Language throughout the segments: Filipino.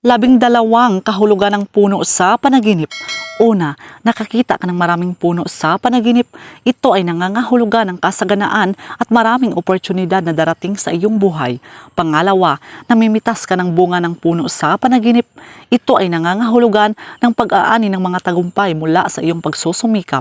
Labing dalawang kahulugan ng puno sa panaginip. Una, nakakita ka ng maraming puno sa panaginip. Ito ay nangangahulugan ng kasaganaan at maraming oportunidad na darating sa iyong buhay. Pangalawa, namimitas ka ng bunga ng puno sa panaginip. Ito ay nangangahulugan ng pag-aani ng mga tagumpay mula sa iyong pagsusumikap.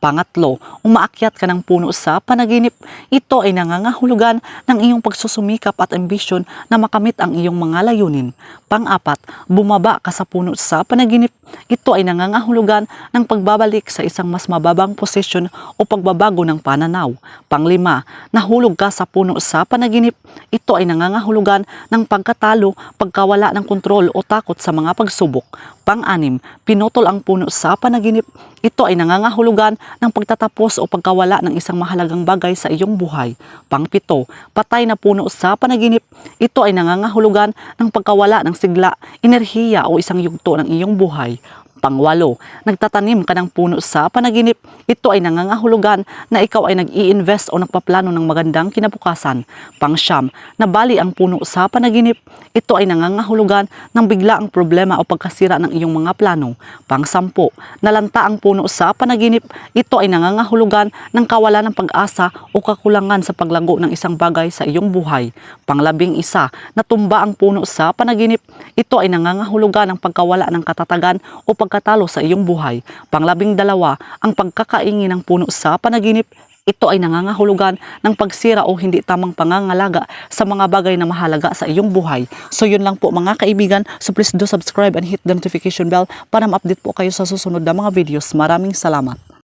Pangatlo, umaakyat ka ng puno sa panaginip. Ito ay nangangahulugan ng iyong pagsusumikap at ambisyon na makamit ang iyong mga layunin. Pang-apat, bumaba ka sa puno sa panaginip. Ito ay nangangahulugan ng pagbabalik sa isang mas mababang posisyon o pagbabago ng pananaw. Panglima, nahulog ka sa puno sa panaginip. Ito ay nangangahulugan ng pagkatalo, pagkawala ng kontrol o takot sa mga pagsubok. Pang-anim, pinutol ang puno sa panaginip. Ito ay nangangahulugan ng pagtatapos o pagkawala ng isang mahalagang bagay sa iyong buhay. Pangpito, patay na puno sa panaginip. Ito ay nangangahulugan ng pagkawala ng sigla, enerhiya o isang yugto ng iyong buhay. Pangwalo, nagtatanim ka ng puno sa panaginip. Ito ay nangangahulugan na ikaw ay nag-i-invest o nagpaplano ng magandang kinabukasan. Pangsyam, nabali ang puno sa panaginip. Ito ay nangangahulugan ng bigla ang problema o pagkasira ng iyong mga plano. Pangsampu, nalanta ang puno sa panaginip. Ito ay nangangahulugan ng kawalan ng pag-asa o kakulangan sa paglago ng isang bagay sa iyong buhay. Panglabing isa, natumba ang puno sa panaginip. Ito ay nangangahulugan ng pagkawala ng katatagan o pagkatalo sa iyong buhay. Panglabing dalawa, ang pagkakaingi ng puno sa panaginip. Ito ay nangangahulugan ng pagsira o hindi tamang pangangalaga sa mga bagay na mahalaga sa iyong buhay. So yun lang po mga kaibigan. So please do subscribe and hit the notification bell para ma-update po kayo sa susunod na mga videos. Maraming salamat.